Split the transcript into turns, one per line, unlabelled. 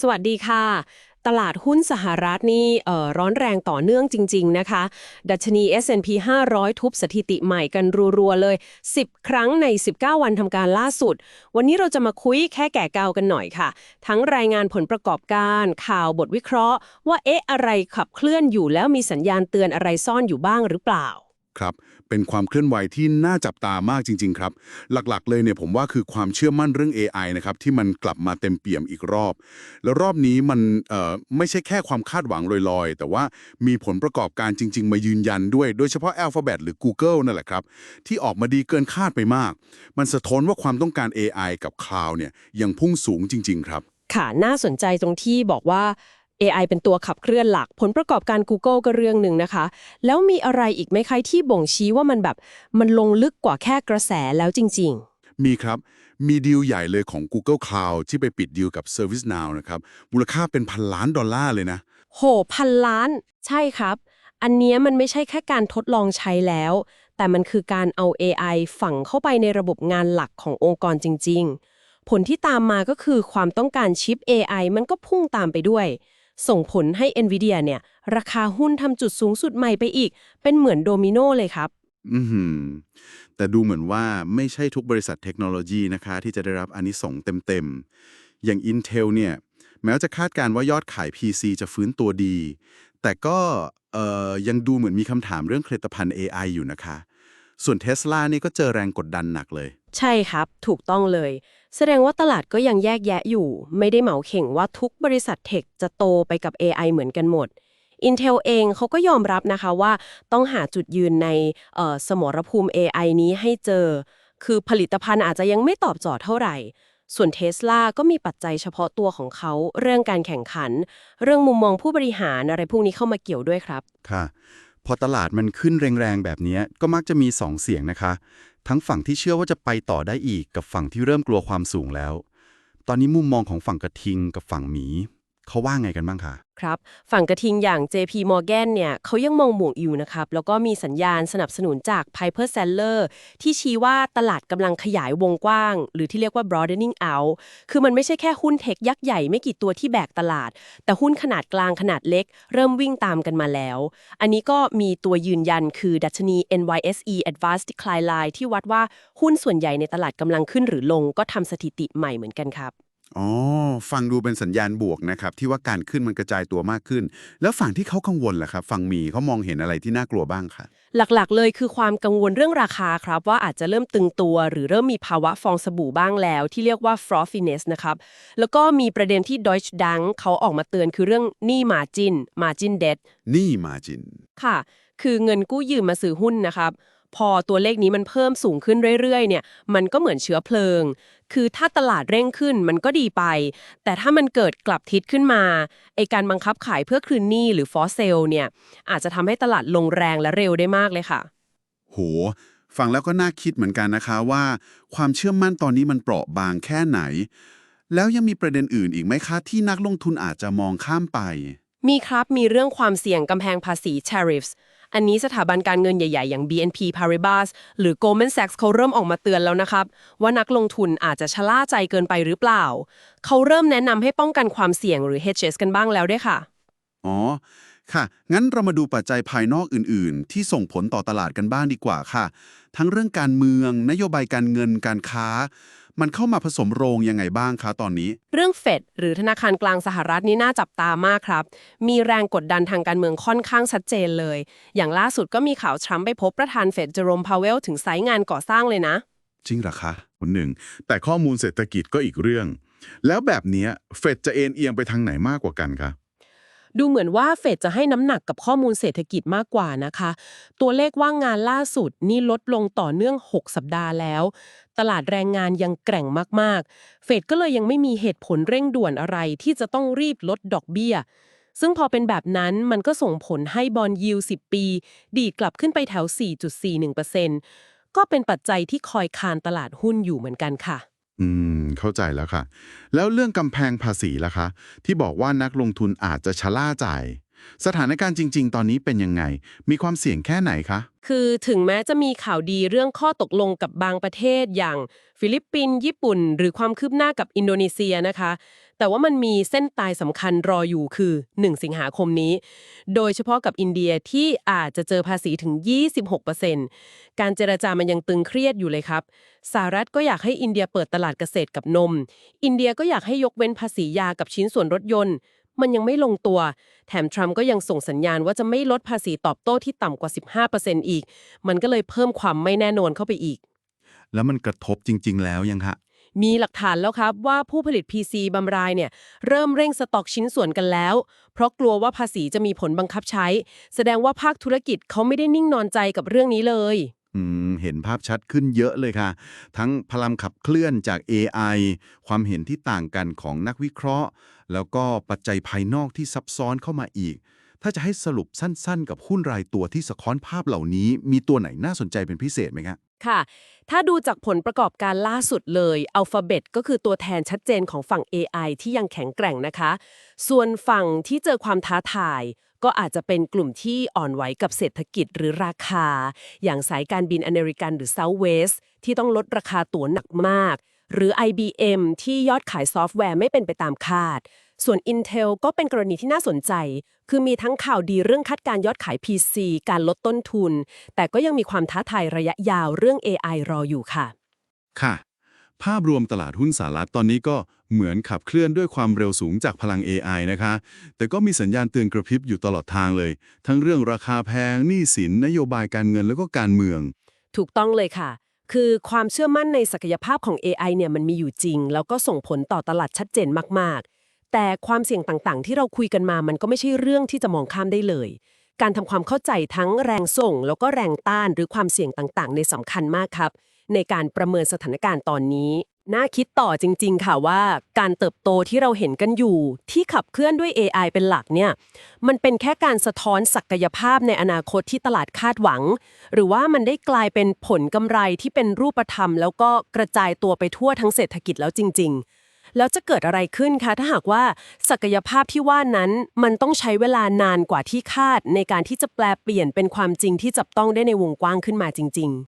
สวัสดีค่ะ ตลาดหุ้นสหรัฐนี่ร้อนแรงต่อเนื่องจริง ๆ นะคะ ดัชนี S&P 500 ทุบสถิติใหม่กันรัว ๆ เลย 10 ครั้งใน 19 วันทำการล่าสุด วันนี้เราจะมาคุยแค่แก่เกากันหน่อยค่ะ ทั้งรายงานผลประกอบการ ข่าวบทวิเคราะห์ ว่าเอ๊ะอะไรขับเคลื่อนอยู่แล้วมีสัญญาณเตือนอะไรซ่อนอยู่บ้างหรือเปล่า
ครับ เป็นความเคลื่อนไหวที่น่าจับตามากจริง ๆ ครับ หลักๆ เลยเนี่ยผมว่าคือความเชื่อมั่นเรื่อง AI นะครับที่มันกลับมาเต็มเปี่ยมอีกรอบ แล้วรอบนี้มันไม่ใช่แค่ความคาดหวังลอยๆ แต่ว่ามีผลประกอบการจริง ๆ มายืนยันด้วย โดยเฉพาะ Alphabet หรือ Google นั่นแหละครับ ที่ออกมาดีเกินคาดไปมาก มันสะท้อนว่าความต้องการ AI กับ Cloud เนี่ยยังพุ่งสูงจริง ๆ ครับ
ค่ะ น่าสนใจตรงที่บอกว่า AI เป็นตัวขับเคลื่อนหลัก ผลประกอบการ Google ก็เรื่องหนึ่งนะคะ แล้วมีอะไรอีกไหมคะที่บ่งชี้ว่ามันแบบมันลงลึกกว่าแค่กระแสแล้วจริง
มีครับ มีดีลใหญ่เลยของ Google Cloud ที่ไปปิดดีลกับ ServiceNow นะครับ มูลค่าเป็นพันล้านดอลลาร์เลยนะ
ๆโห พันล้าน ใช่ครับ อันเนี้ยมันไม่ใช่แค่การทดลองใช้แล้ว แต่มันคือการเอา AI ฝังเข้าไปในระบบงานหลักขององค์กรจริง ๆ ผลที่ตามมาก็คือความต้องการชิป AI มันก็พุ่งตามไปด้วย ส่งผลให้ NVIDIA เนี่ย ราคาหุ้นทำจุดสูงสุดใหม่ไปอีก เป็นเหมือนโดมิโนเลยครับ
อือหือแต่ดูเหมือนว่าไม่ใช่ทุกบริษัทเทคโนโลยีนะคะ ที่จะได้รับอานิสงส์เต็มๆ อย่าง Intel เนี่ย แม้ว่าจะคาดการณ์ว่ายอดขาย PC จะฟื้นตัวดี แต่ก็เอ่อยังดูเหมือนมีคำถามเรื่องผลิตภัณฑ์ AI อยู่นะคะ ส่วน Tesla นี่ก็เจอแรงกดดันหนักเลย
ใช่ครับ ถูกต้องเลย แสดงว่าตลาดก็ยังแยกแยะอยู่ ไม่ได้เหมาเข่งว่าทุกบริษัทเทคจะโตไปกับ AI เหมือนกันหมด Intel เองเขาก็ยอมรับนะคะว่าต้องหาจุดยืนในเอ่อสมรภูมิ AI นี้ให้เจอ คือผลิตภัณฑ์อาจจะยังไม่ตอบโจทย์เท่าไหร่ ส่วน Tesla ก็มีปัจจัยเฉพาะตัวของเขาเรื่องการแข่งขัน เรื่องมุมมองผู้บริหารอะไรพวกนี้เข้ามาเกี่ยวด้วยครับ
ค่ะ พอตลาดมันขึ้นแรงๆแบบนี้ก็มักจะมีสองเสียงนะคะ ทั้งฝั่งที่เชื่อว่าจะไปต่อได้อีกกับฝั่งที่เริ่มกลัวความสูงแล้ว ตอนนี้มุมมองของฝั่งกระทิงกับฝั่งหมี เขาว่าไงกันบ้างคะ
ครับ ฝั่งกระทิงอย่าง JP Morgan เนี่ยเขายังมองบวกอยู่นะครับ แล้วก็มีสัญญาณสนับสนุนจาก Piper Sandler ที่ชี้ว่าตลาดกำลังขยายวงกว้าง หรือที่เรียกว่า broadening out คือมันไม่ใช่แค่หุ้นเทคยักษ์ใหญ่ไม่กี่ตัวที่แบกตลาด แต่หุ้นขนาดกลางขนาดเล็ก เริ่มวิ่งตามกันมาแล้ว อันนี้ก็มีตัวยืนยันคือดัชนี NYSE Advanced Decline Line ที่วัดว่าหุ้นส่วนใหญ่ในตลาดกำลังขึ้นหรือลง ก็ทำสถิติใหม่เหมือนกันครับ
อ๋อ ฟังดูเป็นสัญญาณบวกนะครับ ที่ว่าการขึ้นมันกระจายตัวมากขึ้น แล้วฝั่งที่เขากังวลล่ะครับ ฝั่งหมีเขามองเห็นอะไรที่น่ากลัวบ้างคะ
หลักๆ เลยคือความกังวลเรื่องราคาครับ ว่าอาจจะเริ่มตึงตัว หรือเริ่มมีภาวะฟองสบู่บ้างแล้ว ที่เรียกว่า frothiness นะครับ แล้วก็มีประเด็นที่ Deutsche Bank เขาออกมาเตือนคือเรื่องหนี้ margin margin debt
นี่มาจิน
ค่ะ คือเงินกู้ยืมมาซื้อหุ้นนะครับ พอตัวเลขนี้มันเพิ่มสูงขึ้นเรื่อยๆ เนี่ย มันก็เหมือนเชื้อเพลิง คือถ้าตลาดเร่งขึ้นมันก็ดีไป แต่ถ้ามันเกิดกลับทิศขึ้นมา ไอการบังคับขายเพื่อคืนหนี้หรือฟอสเซลเนี่ย อาจจะทำให้ตลาดลงแรงและเร็วได้มากเลยค่ะ
โห ฟังแล้วก็น่าคิดเหมือนกันนะคะว่า ความเชื่อมั่นตอนนี้มันเปราะบางแค่ไหน แล้วยังมีประเด็นอื่นอีกไหมคะที่นักลงทุนอาจจะมองข้ามไป
มีครับมีเรื่องความเสี่ยงกำแพงภาษี tariffs อันนี้สถาบันการเงินใหญ่ๆ อย่าง BNP Paribas หรือ Goldman Sachs เขาเริ่มออกมาเตือนแล้วนะครับ ว่านักลงทุนอาจจะชะล่าใจเกินไปหรือเปล่า เขาเริ่มแนะนำให้ป้องกันความเสี่ยงหรือ hedges กันบ้างแล้วด้วยค่ะ
อ๋อ ค่ะ งั้นเรามาดูปัจจัยภายนอกอื่น ๆ ที่ส่งผลต่อตลาดกันบ้างดีกว่าค่ะ ทั้งเรื่องการเมือง นโยบายการเงินการค้า มันเข้ามาผสมโรงยังไงบ้างคะตอนนี้
เรื่องเฟดหรือธนาคารกลางสหรัฐนี่น่าจับตามากครับ มีแรงกดดันทางการเมืองค่อนข้างชัดเจนเลย อย่างล่าสุดก็มีข่าวทรัมป์ไปพบประธานเฟดเจอโรมพาวเวลถึงไซต์งานก่อสร้างเลยนะ
จริงเหรอคะคนหนึ่ง แต่ข้อมูลเศรษฐกิจก็อีกเรื่อง แล้วแบบเนี้ยเฟดจะเอ็นเอียงไปทางไหนมากกว่ากันคะ
ดูเหมือนว่าเฟดจะให้น้ำหนักกับข้อมูลเศรษฐกิจมากกว่านะคะ ตัวเลขว่างงานล่าสุดนี่ลดลงต่อเนื่อง 6 สัปดาห์แล้ว ตลาดแรงงานยังแกร่งมากๆ เฟดก็เลยยังไม่มีเหตุผลเร่งด่วนอะไรที่จะต้องรีบลดดอกเบี้ย ซึ่งพอเป็นแบบนั้นมันก็ส่งผลให้บอลยิว10 ปี ดีกลับขึ้นไปแถว 4.41%ก็เป็นปัจจัยที่คอยคานตลาดหุ้นอยู่เหมือนกันค่ะ
อืม เข้าใจแล้วค่ะ แล้วเรื่องกำแพงภาษีล่ะคะ ที่บอกว่านักลงทุนอาจจะชะล่าจ่าย
สถานการณ์จริง ๆ ตอนนี้เป็นยังไง มีความเสี่ยงแค่ไหนคะ
คือถึงแม้จะมีข่าวดีเรื่องข้อตกลงกับบางประเทศอย่างฟิลิปปินส์ญี่ปุ่น หรือความคืบหน้ากับอินโดนีเซียนะคะ แต่ว่ามันมีเส้นตายสำคัญรออยู่คือ 1 สิงหาคมนี้ โดยเฉพาะกับอินเดียที่อาจจะเจอภาษีถึง 26%การเจรจามันยังตึงเครียดอยู่เลยครับสหรัฐก็อยากให้อินเดียเปิดตลาดเกษตรกับนม อินเดียก็อยากให้ยกเว้นภาษียากับชิ้นส่วนรถยนต์ มันยังไม่ลงตัว แถมทรัมป์ก็ยังส่งสัญญาณว่าจะไม่ลดภาษีตอบโต้ที่ต่ำกว่า 15%อีก มันก็เลยเพิ่มความไม่แน่นอนเข้าไปอีก
แล้วมันกระทบจริง ๆ แล้วยังคะ
มีหลักฐานแล้วครับว่าผู้ผลิต PC บำรายเนี่ย เริ่มเร่งสต็อกชิ้นส่วนกันแล้ว เพราะกลัวว่าภาษีจะมีผลบังคับใช้ แสดงว่าภาคธุรกิจเขาไม่ได้นิ่งนอนใจกับเรื่องนี้เลย
อืมเห็นภาพชัดขึ้นเยอะเลยค่ะ ทั้งพลังขับเคลื่อนจาก AI ความเห็นที่ต่างกันของนักวิเคราะห์ แล้วก็ปัจจัยภายนอกที่ซับซ้อนเข้ามาอีก ถ้าจะให้สรุปสั้นๆ กับหุ้นรายตัวที่สะท้อนภาพเหล่านี้ มีตัวไหนน่าสนใจเป็นพิเศษไหมครับ
ค่ะ ถ้าดูจากผลประกอบการล่าสุดเลย Alphabet ก็คือตัวแทนชัดเจนของฝั่ง AI ที่ยังแข็งแกร่งนะคะ ส่วนฝั่งที่เจอความท้าทาย ก็อาจจะเป็นกลุ่มที่อ่อนไหวกับเศรษฐกิจหรือราคา อย่างสายการบินอเมริกันหรือ Southwest ที่ต้องลดราคาตั๋วหนักมาก หรือ IBM ที่ยอดขายซอฟต์แวร์ไม่เป็นไปตามคาด ส่วน Intel ก็เป็นกรณีที่น่าสนใจ คือมีทั้งข่าวดีเรื่องคาดการณ์ยอดขาย PC การลดต้นทุน แต่ก็ยังมีความท้าทายระยะยาวเรื่อง AI รออยู่ค่ะ
ค่ะ ภาพรวมตลาดหุ้นสหรัฐตอนนี้ก็เหมือนขับเคลื่อนด้วยความเร็วสูงจากพลัง AI นะคะ แต่ก็มีสัญญาณเตือนกระพริบอยู่ตลอดทางเลย ทั้งเรื่องราคาแพง หนี้สิน นโยบายการเงินแล้วก็การเมือง
ถูกต้องเลยค่ะ คือความเชื่อมั่นในศักยภาพของ AI เนี่ยมันมีอยู่จริง แล้วก็ส่งผลต่อตลาดชัดเจนมากๆ แต่ความเสี่ยงต่างๆ ที่เราคุยกันมามันก็ไม่ใช่เรื่องที่จะมองข้ามได้เลย การทำความเข้าใจทั้งแรงส่ง แล้วก็แรงต้านหรือความเสี่ยงต่างๆ ในสำคัญมากครับ ในการประเมินสถานการณ์ตอนนี้ น่าคิดต่อจริง ๆ ค่ะว่า การเติบโตที่เราเห็นกันอยู่ ที่ขับเคลื่อนด้วย AI เป็นหลักเนี่ย มันเป็นแค่การสะท้อนศักยภาพในอนาคตที่ตลาดคาดหวัง หรือว่ามันได้กลายเป็นผลกำไรที่เป็นรูปธรรม แล้วก็กระจายตัวไปทั่วทั้งเศรษฐกิจแล้วจริง ๆแล้วจะเกิดอะไรขึ้นคะ ถ้าหากว่าศักยภาพที่ว่านั้น มันต้องใช้เวลานานกว่าที่คาด ในการที่จะแปลเปลี่ยนเป็นความจริงที่จับต้องได้ในวงกว้างขึ้นมาจริงๆ